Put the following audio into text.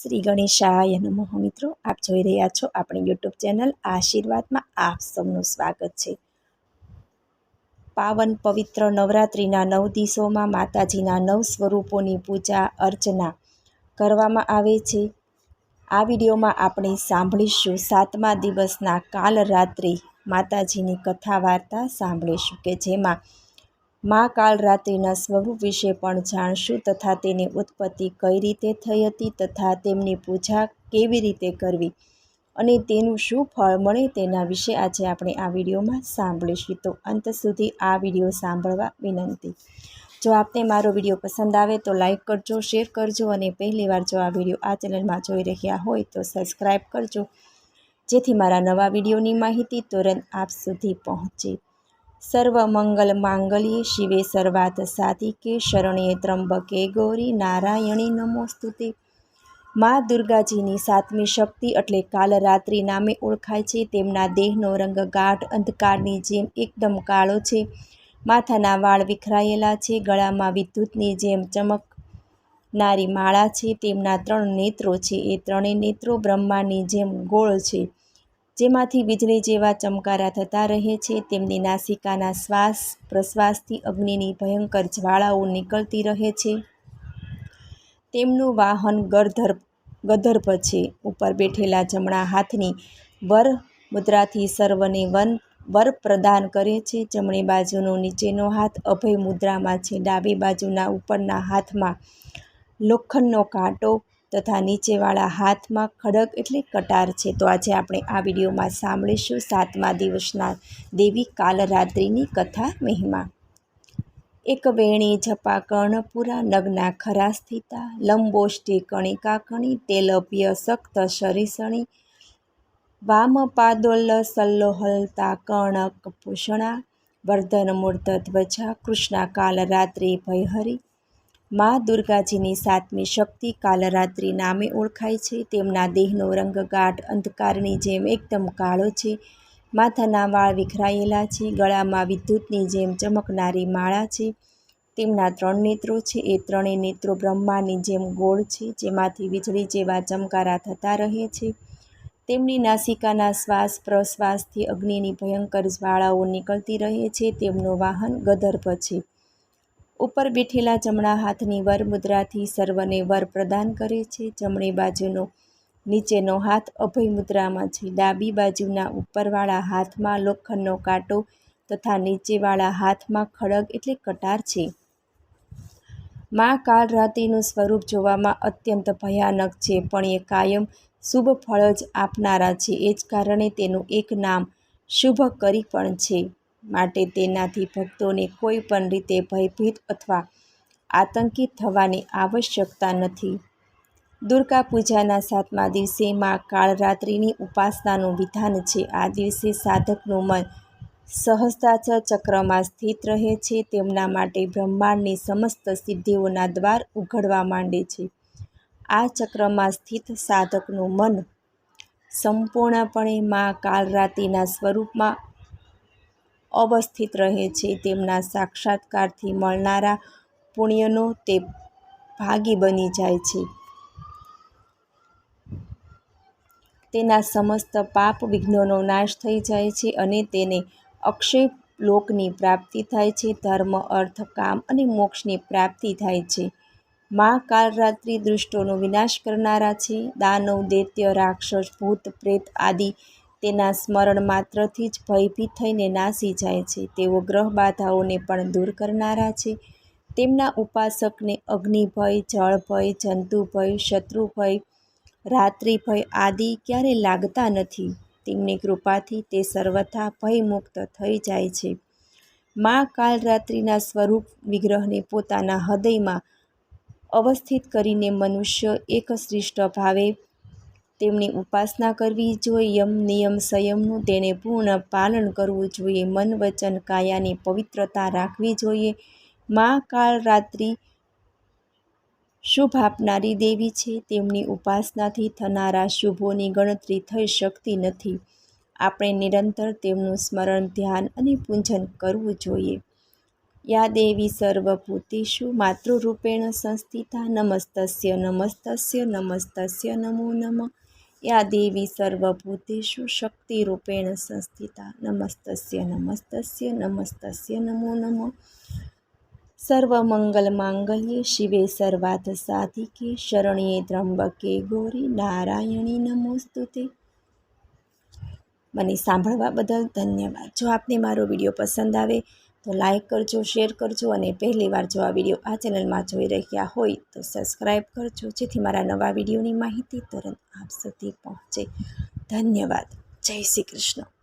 શ્રી ગણેશાય નમઃ મિત્રો, આપ જોઈ રહ્યા છો આપણી યુટ્યુબ ચેનલ આશીર્વાદમાં આપ સૌનું સ્વાગત છે. પાવન પવિત્ર નવરાત્રિના નવ દિવસોમાં માતાજીના નવ સ્વરૂપોની પૂજા, અર્ચના કરવામાં આવે છે. આ વિડીયોમાં આપણે સાંભળીશું સાતમા દિવસના કાલ રાત્રે માતાજીની કથા વાર્તા સાંભળીશું કે જેમાં મા કાલ રાત્રિના સ્વરૂપ વિશે પણ જાણશું તથા તેની ઉત્પત્તિ કઈ રીતે થઈ હતી તથા તેમની પૂજા કેવી રીતે કરવી અને તેનું શું ફળ મળે તેના વિશે આજે આપણે આ વિડીયોમાં સાંભળીશું. તો અંત સુધી આ વીડિયો સાંભળવા વિનંતી. જો આપને મારો વીડિયો પસંદ આવે તો લાઈક કરજો, શેર કરજો અને પહેલીવાર જો આ વીડિયો આ ચેનલમાં જોઈ રહ્યા હોય તો સબસ્ક્રાઈબ કરજો. જેથી મારા નવા વિડીયોની માહિતી તુરંત આપ સુધી પહોંચે. સર્વ મંગલ માંગલ્યે શિવે સર્વાત સાધિકે શરણ્યે ત્રંબકે ગૌરી નારાયણી નમોસ્તુતે. મા દુર્ગાજીની સાતમી શક્તિ એટલે કાલરાત્રિ નામે ઓળખાય છે. તેમના દેહનો રંગ ગાઢ, અંધકારની જેમ એકદમ કાળો છે. માથાના વાળ વિખરાયેલા છે. ગળામાં વિદ્યુતની જેમ ચમકનારી માળા છે. તેમના ત્રણ નેત્રો છે. એ ત્રણેય નેત્રો બ્રહ્માની જેમ ગોળ છે. જેમાંથી વીજળી જેવા ચમકારા થતા રહે છે, તેમની નાસિકાના શ્વાસ પ્રશ્વાસથી અગ્નિની ભયંકર જ્વાળાઓ નીકળતી રહે છે. તેમનું વાહન ગરધર ગદર્ભ છે. ઉપર બેઠેલા જમણા હાથની વર મુદ્રાથી સર્વને વન, વર પ્રદાન કરે છે. જમણી બાજુનો નીચેનો હાથ અભય મુદ્રામાં છે. ડાબી બાજુના ઉપરના હાથમાં લોખંડનો કાંટો તથા નીચેવાળા હાથમાં ખડગ એટલે કટાર છે. તો આજે આપણે આ વિડીયોમાં સાંભળીશું સાતમા દિવસના દેવી કાલરાત્રિની કથા મહિમા. એક વેણી જપા કર્ણપુરા નગના ખરા સ્થિતા લંબોષ્ઠી કણિકા કણી તેલભ્ય સક્ત શરીસણી, વામ પાદોલ સલ્લોહલતા કર્ણક ભૂષણા વર્ધન મૂર્ત ધ્વજા, કૃષ્ણા કાલરાત્રિ ભયહરી મા દુર્ગાજીની સાતમી શક્તિ કાલરાત્રિ નામે ઓળખાય છે. તેમના દેહનો રંગ ગાઢ અંધકારની જેમ એકદમ કાળો છે. માથાના વાળ વિખરાયેલા છે. ગળામાં વિદ્યુતની જેમ ચમકનારી માળા છે. તેમના ત્રણ નેત્રો છે. એ ત્રણેય નેત્રો બ્રહ્માની જેમ ગોળ છે, જેમાંથી વીજળી જેવા ચમકારા થતા રહે છે. તેમની નાસિકાના શ્વાસ પ્રશ્વાસથી અગ્નિની ભયંકર જ્વાળાઓ નીકળતી રહે છે. તેમનું વાહન ગદર્ભ છે. ઉપર બેઠેલા જમણા હાથની વર મુદ્રાથી સર્વને વર પ્રદાન કરે છે. જમણી બાજુનો, નીચેનો હાથ અભય મુદ્રામાં છે. ડાબી બાજુના ઉપરવાળા હાથમાં લોખંડનો કાંટો તથા નીચેવાળા હાથમાં ખડગ એટલે કટાર છે. મા કાળરાત્રિનું સ્વરૂપ જોવામાં અત્યંત ભયાનક છે, પણ એ કાયમ શુભ ફળ જ આપનારા છે. એ જ કારણે તેનું એક નામ શુભ કરી પણ છે. માટે તેનાથી ભક્તોને કોઈ પણ રીતે ભયભીત અથવા આતંકિત થવાની આવશ્યકતા નથી. દુર્ગા પૂજાના સાતમા દિવસે મા કાળરાત્રિની ઉપાસનાનું વિધાન છે. આ દિવસે સાધકનું મન સહજતા ચક્રમાં સ્થિત રહે છે. તેમના માટે બ્રહ્માંડની સમસ્ત સિદ્ધિઓના દ્વાર ઉઘડવા માંડે છે. આ ચક્રમાં સ્થિત સાધકનું મન સંપૂર્ણપણે મા કાલરાત્રિના સ્વરૂપમાં અવસ્થિત રહે છે. તેમના સાક્ષાત્કારથી મળનારા પુણ્યનો તે ભાગી બની જાય છે. તેના સમસ્ત પાપ વિઘ્નોનો નાશ થઈ જાય છે અને તેને અક્ષય લોકની પ્રાપ્તિ થાય છે. ધર્મ, અર્થ, કામ અને મોક્ષની પ્રાપ્તિ થાય છે. મા કાલરાત્રિ દુષ્ટોનો વિનાશ કરનારા છે. દાનવ, દૈત્ય, રાક્ષસ, ભૂત, પ્રેત આદિ તેના સ્મરણ માત્રથી જ ભયભીત થઈને નાસી જાય છે. તેઓ ગ્રહ બાધાઓને પણ દૂર કરનારા છે. તેમના ઉપાસકને અગ્નિભય જળભય જંતુભય શત્રુભય રાત્રિભય આદિ ક્યારે લાગતા નથી. તેમની કૃપાથી તે સર્વથા ભયમુક્ત થઈ જાય છે. મા કાલરાત્રિના સ્વરૂપ વિગ્રહને પોતાના હૃદયમાં અવસ્થિત કરીને મનુષ્ય એક શ્રેષ્ઠ ભાવે તેમની ઉપાસના કરવી જોઈએ યમ નિયમ સંયમનું તેણે પૂર્ણ પાલન કરવું જોઈએ. મન વચન કાયાની પવિત્રતા રાખવી જોઈએ. મા કાળરાત્રિ શુભ આપનારી દેવી છે. તેમની ઉપાસનાથી થનારા શુભોની ગણતરી થઈ શકતી નથી. આપણે નિરંતર તેમનું સ્મરણ, ધ્યાન અને પૂજન કરવું જોઈએ. યા દેવી સર્વભૂતિષુ માતૃરૂપેણ સંસ્થિતા નમસ્તસ્ય નમસ્તસ્ય નમસ્તસ્ય નમો નમઃ. યા દેવી સર્વભૂતેષુ શક્તિરૂપેણ સંસ્થિતા, નમસ્તસ્ય નમસ્તસ્ય નમસ્તસ્ય, નમો નમઃ. સર્વમંગલમાંગલ્યે શિવે સર્વાર્થ સાધિકે, શરણ્યે ત્રંબકે ગૌરી નારાયણી નમોસ્તુતે. મને સાંભળવા બદલ ધન્યવાદ. જો આપને મારો વીડિયો પસંદ આવે તો લાઇક કરજો શેર કરજો અને પહેલીવાર જો આ વીડિયો આ ચેનલમાં જોઈ રહ્યા હોય તો સબસ્ક્રાઈબ કરજો. જેથી મારા નવા વિડીયોની માહિતી તરત આપ સુધી પહોંચે. ધન્યવાદ. જય શ્રી કૃષ્ણ.